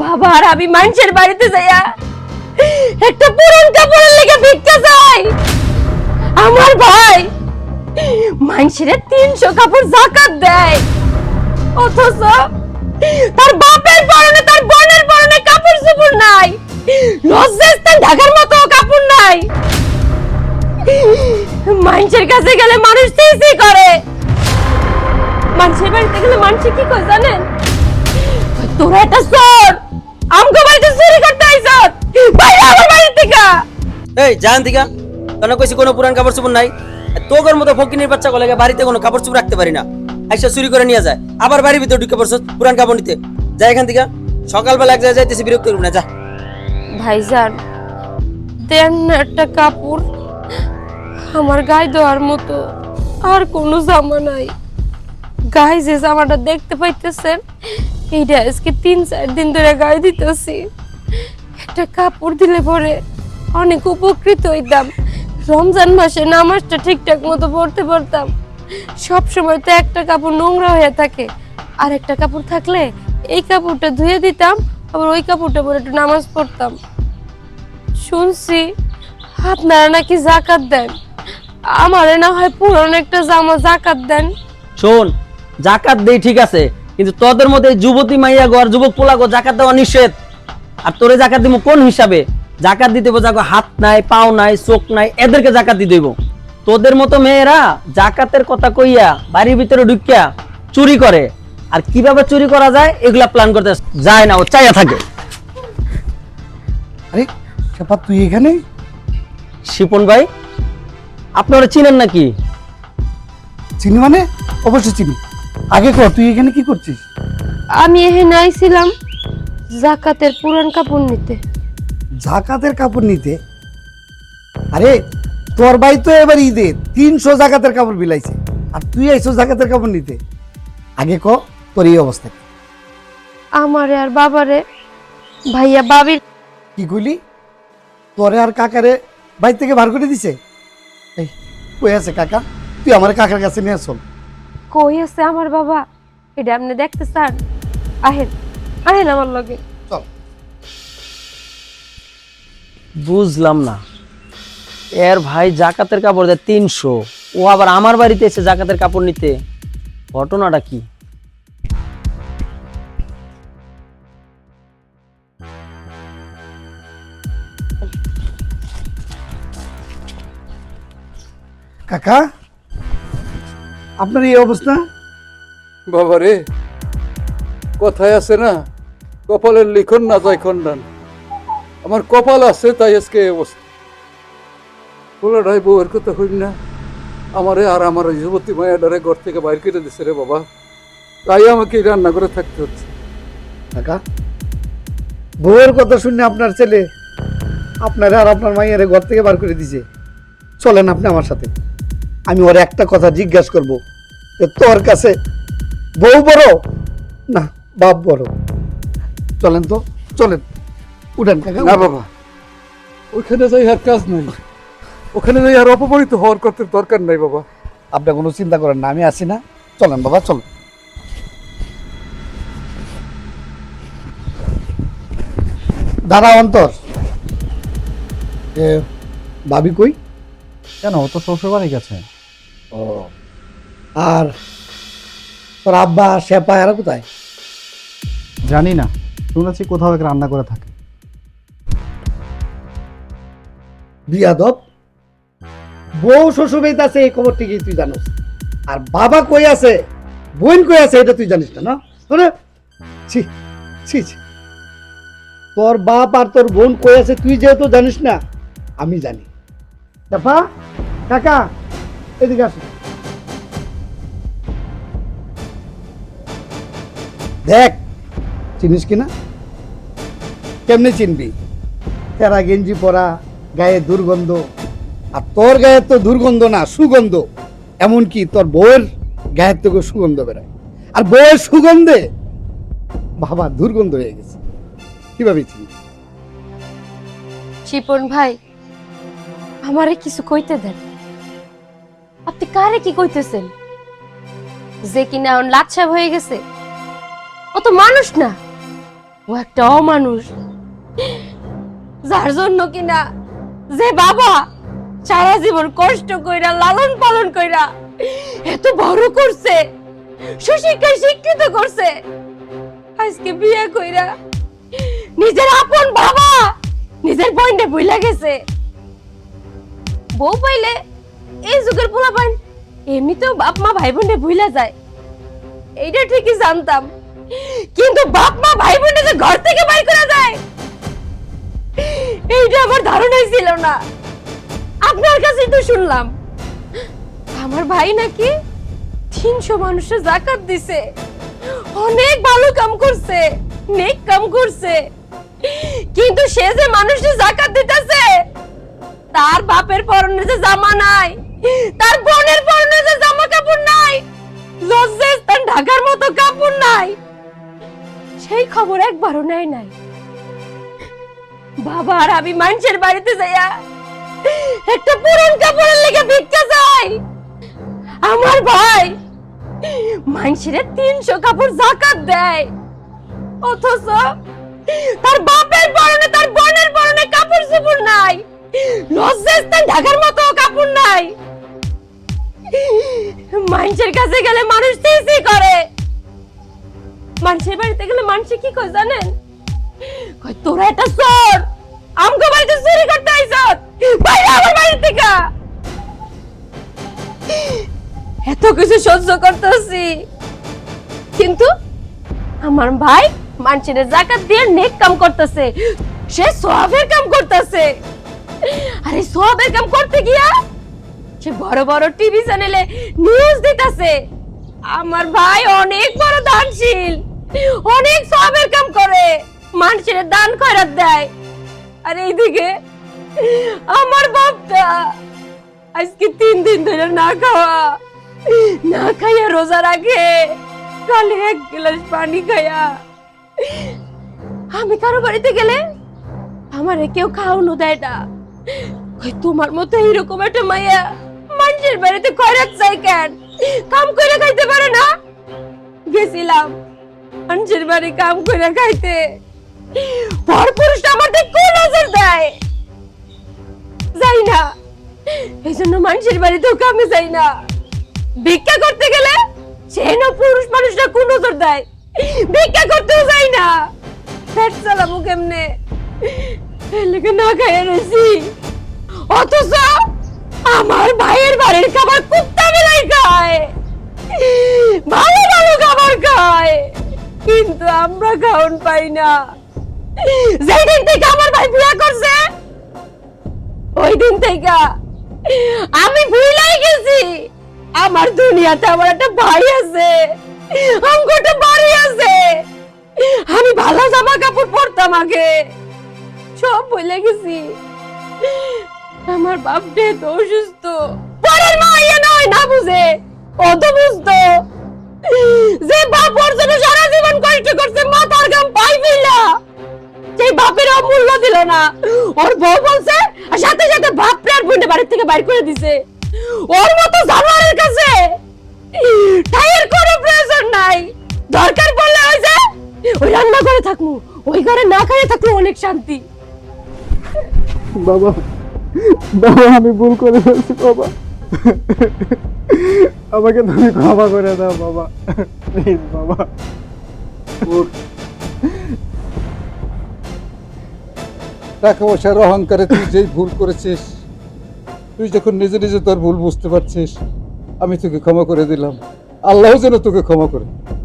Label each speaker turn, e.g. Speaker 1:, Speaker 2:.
Speaker 1: বাবা, আর আমি মানুষের বাড়িতে যাইয়া একটা পুরন কাপড়ের লেগে ভিক্ষা চাই। আমার ভাই মানুষের তিনশো কাপড় জাকাত দেয়। অথচ তার বাপের পরনে, তার বোনের পরনে কাপড় চোপড় নাই। লজ্জাস্থান ঢাকার মতো কাপড় নাই। মানুষের কাছে গেলে মানুষ চিসি করে। মানুষের বাড়িতে গেলে মানুষ কি কয় জানেন? তোরা একটা চোর। আমগো বাড়িতে চুরি করতে আইছত বাইরে আমার বাড়ি থেকে
Speaker 2: এই জান কেন কইছি কোনো পুরান কাপড় চোপড় নাই। তোগর মতো ফকিনের বাচ্চা বাড়িতে কোনো কাপড় চোপড় রাখতে পারি না। আইসা চুরি করে নিয়ে যায়। আবার বাড়ির ভিতরে ঢুকে পড়ছ পুরান কাপড় নিতে। যা এখান থেকে সকালবেলা এক জায়গায় যাইতেছি বিরক্ত করবি না যা।
Speaker 1: ভাইজান দেন একটা কাপড়। আমার গায়ে দেওয়ার মতো আর কোনো জামা নাই। গায়ে যে জামাটা দেখতে পাইতেছেন এইটা আজকে তিন চার দিন ধরে গায়ে দিতেছি। একটা কাপড় দিলে পরে অনেক উপকৃত হইতাম। রমজান মাসে নামাজটা ঠিকঠাক মতো পড়তে পারতাম। সব সময় তো একটা কাপড় নোংরা হয়ে থাকে। আর একটা কাপড় থাকলে এই কাপড়টা ধুয়ে দিতাম, আবার ওই কাপড়টা পরে একটু নামাজ পড়তাম। শুনছি আপনারা নাকি জাকাত দেন। আমারে না হয় পুরনো একটা জামা জাকাত দেন।
Speaker 2: শোন, জাকাত দেই ঠিক আছে কিন্তু তোদের মধ্যে যুবতী মাইয়া গো আর যুবক পোলা গো জাকাত দেওয়া নিষেধ। আর তোরে জাকাত দিব কোন হিসাবে? জাকাত দিতে বোঝা হাত নাই পাও নাই চোখ নাই এদেরকে জাকাত দিতে হইব তোদের মতো মেয়েরা জাকাতের কথা কইয়া বাড়ির ভিতরে ঢুকিয়া চুরি করে। আর কীভাবে চুরি করা যায় এগুলা প্ল্যান করতে যায় না ও চাইয়া থাকে।
Speaker 3: আরে সেপা তুই এখানে?
Speaker 2: শিপন ভাই আপনারা চিনেন নাকি?
Speaker 3: চিনি মানে? অবশ্যই চিনি। আগে কর তুই এখানে কি করছিস?
Speaker 1: আমি এখানে আইছিলাম জাকাতের পুরান কাপড় নিতে।
Speaker 3: জাকাতের কাপড় নিতে? আরে তোর ভাই তো এবার ঈদে তিনশো জাকাতের কাপড় বিলাইছে। আর তুই আইসো জাকাতের কাপড় নিতে। আগে ক তোর এই অবস্থা কি?
Speaker 1: আমারে আর বাবারে ভাইয়া বাবির
Speaker 3: কি কইলি? তোরে আর কাকারে বাড়ি থেকে বার করে দিছে? এই কই আছে কাকা? তুই আমার কাকার কাছে নিয়ে চল।
Speaker 1: কই আছে আমার বাবা? এটা আপনি দেখতে চান? আহেন আহেন আমার লগে।
Speaker 3: চল।
Speaker 2: বুঝলাম না। এর ভাই জাকাতের কাপড় দেয় তিনশো। ও আবার আমার বাড়িতে এসে জাকাতের কাপড় নিতে। ঘটনাটা কি?
Speaker 3: কাকা? আপনার এই অবস্থা?
Speaker 4: বাবা রে কথায় আছে না কপালের লিখন না যায় খন্ডান আমার কপাল আছে তাই আজকে এই অবস্থা। পোলাডাই বউয়ের কথা হইল না আমারে আর আমার যুবতী মায়াডারে ঘর থেকে বাইর কেটে দিছে রে বাবা। তাই আমাকে রান্না করে থাকতে হচ্ছে।
Speaker 3: কাকা বউয়ের কথা শুনে আপনার ছেলে আপনারা আর আপনার মাইয়ারে ঘর থেকে বার করে দিছে। চলেন আপনি আমার সাথে। আমি ওর একটা কথা জিজ্ঞাসা করব। তোর কাছে বউ বড়? না বাপ বড়। চলেন তো চলেন। উঠেন কাকা
Speaker 4: না বাবা। ওইখানে যাই আর কাজ নাই। ওখানে যাই আর অপমানিত হওয়ার করতে দরকার নাই বাবা।
Speaker 3: আপনি কোনো চিন্তা করেন না আমি আসি না। চলেন বাবা চলেন। দাদা অন্তর। এ, ভাবি কই?
Speaker 5: কেন ও তো শ্বশুর বাড়ি গেছে।
Speaker 3: ও। আর তোর আব্বা শেপা এরা কোথায়?
Speaker 5: জানি না শুনেছি কোথাও এক রান্না করে থাকে।
Speaker 3: বিয়াদব বউ শ্বশুরবাড়িতে আছে এই খবর ঠিকই তুই জানোস। আর বাবা কই আছে বোন কই আছে এটা তুই জানিস না না? শোনে? ছি ছি ছি। তোর বাপ আর তোর বোন কই আছে তুই যেহেতু জানিস না আমি জানি। দেখা কাকা এদিকে আসো। দেখ, চিনিস কি না? কেমনে চিনবি? তেরা গেঞ্জি পরা, গায়ে দুর্গন্ধ। আর তোর গায়ে তো দুর্গন্ধ না, সুগন্ধ। এমনকি তোর বউয়ের গায়ের থেকে সুগন্ধ বেরোয়। আর বউয়ের সুগন্ধে বাবা দুর্গন্ধ হয়ে গেছে। কীভাবে চিনবি
Speaker 1: শিপন ভাই, আমারে কিছু কইতে দেন। আপনি কারে কি কইতেছেন? যে কিনা এখন লাচ্ছা হয়ে গেছে তো মানুষ না। ও একটা অমানুষ। যার জন্য কিনা যে বাবা সারা জীবন কষ্ট কইরা, লালন পালন কইরা এত বড় করছে, সুশিক্ষায় শিক্ষিত করছে, আজকে বিয়ে কইরা নিজের আপন বাবা নিজের বোনটা ভুলে গেছে। বউ পাইলে এই যুগের পোলা পান এমনিতেও বাপ মা ভাই বোনে ভুলে যায়। এইটা ঠিকই জানতাম। কিন্তু বাপ মা ভাই বোনটা যে ঘর থেকে বাইর করে দেয় এইটা আমার ধারণাই ছিল না। আপনার কাছেই তো শুনলাম। আমার ভাই নাকি তিনশো মানুষের জাকাত দিছে। অনেক ভালো কাম করছে, নেক কাম করছে। কিন্তু সে যে মানুষের জাকাত দিতেছে, তার বাপের পরনে যে জামা নাই, তার বোনের পরনে যে জামা কাপড় নাই, লজ্জায় তার ঢাকার মতো কাপড় নাই। সেই খবর একবারও নেয় নাই। বাবা, আর আমি মানুষের বাড়িতে যাইয়া একটা পুরন কাপড়ের লেগে ভিক্ষা চাই। আমার ভাই মানুষের তিনশো কাপড় জাকাত দেয়। অথচ তার বাপের পরনে, তার বোনের পরনে কাপড় চোপড় নাই। লজ্জাস্থান ঢাকার মতো কাপড় নাই। মানুষের কাছে গেলে মানুষ চিচি করে। মানুষের বাড়িতে গেলে মানুষ কি কয় জানেন? তোরা একটা চোর আমগো বাড়িতে চুরি করতে আইছত এত কিছু সহ্য করতেছি। কিন্তু আমার ভাই মানুষের জাকাত দিয়ে নেক কাম করতেছে। সে সোয়াবের কাম করতেছে। আরে সোয়াবের কাম করতে গিয়া সে বড় বড় টিভি চ্যানেলে নিউজ দিতেছে। আমার ভাই অনেক বড় দানশীল। অনেক সোয়াবের কাম করে। মানুষের দান খয়রাত দেয়। আর এইদিকে আমার বাপটা আজকে তিন দিন ধরে না খাওয়া, না খাইয়া রোজা রাখে। কালে এক গ্লাস পানি খাইয়া। আমি কারও বাড়িতে গেলে আমারে কেউ খাওয়ানো দেয় না। কই তোমার মতো এইরকম একটা মাইয়া মানুষের বাড়িতে খয়রাত চাই কেন? কাম করে খাইতে পারে না? গেছিলাম। মানুষের বাড়ি কাম করে খাইতে। পর পুরুষ আমার দিকে কোন নজর দেয়? যাই না। এই জন্য মানুষের বাড়িতেও কামে যাই না। ভিক্ষা করতে গেলে পুরুষ মানুষরা কোন নজর দেয়? ভিক্ষা করতেও যাই না। পেট চালাবো কেমনে? লেগে না অথচ আমার ভাইয়ের বাড়ির খাবার কুত্তা বেলাই খায়। ভালো ভালো খাবার খায়। কিন্তু আমরা খাওন পাই না। যেই দিন থেকে আমার ভাই বিয়ে করছে ওই দিন থেকে আমি ভুলাই গেছি। আমার দুনিয়াতে আমার একটা ভাই আছে একটা বাড়ি আছে। আমি ভালো জামা কাপড় পরতাম আগে। সব ভুলে গেছি। আমার বাপ ডে তো অসুস্থ, পরের মা ইয়ে নয়, না বুঝে। ও বুঝতো। যে বাপ ওর সারা জীবন কষ্ট করছে মাথার গাম ফেলা সেই বাপের অমূল্য দিল না। ওর বউ বলছে আর সাথে সাথে বাপরে আর বোনের বাড়ি থেকে বাইর করে দিছে। ওর মতো জানোয়ারের কাছে টাইয়ের কোনো প্রয়োজন নাই। দরকার পড়লে ওই যে ওই রান্না করে থাকমু। ওই ঘরে না খাইয়ে থাকলে অনেক শান্তি।
Speaker 5: বাবা বাবা আমি ভুল করে ফেলছি বাবা। আমাকে তুমি ক্ষমা করে দাও বাবা। প্লিজ বাবা।
Speaker 4: টাকা পয়সার অহংকারে তুই যেই ভুল করেছিস, তুই যখন নিজে নিজে তোর ভুল বুঝতে পারছিস, আমি তোকে ক্ষমা করে দিলাম। আল্লাহ যেন তোকে ক্ষমা করে।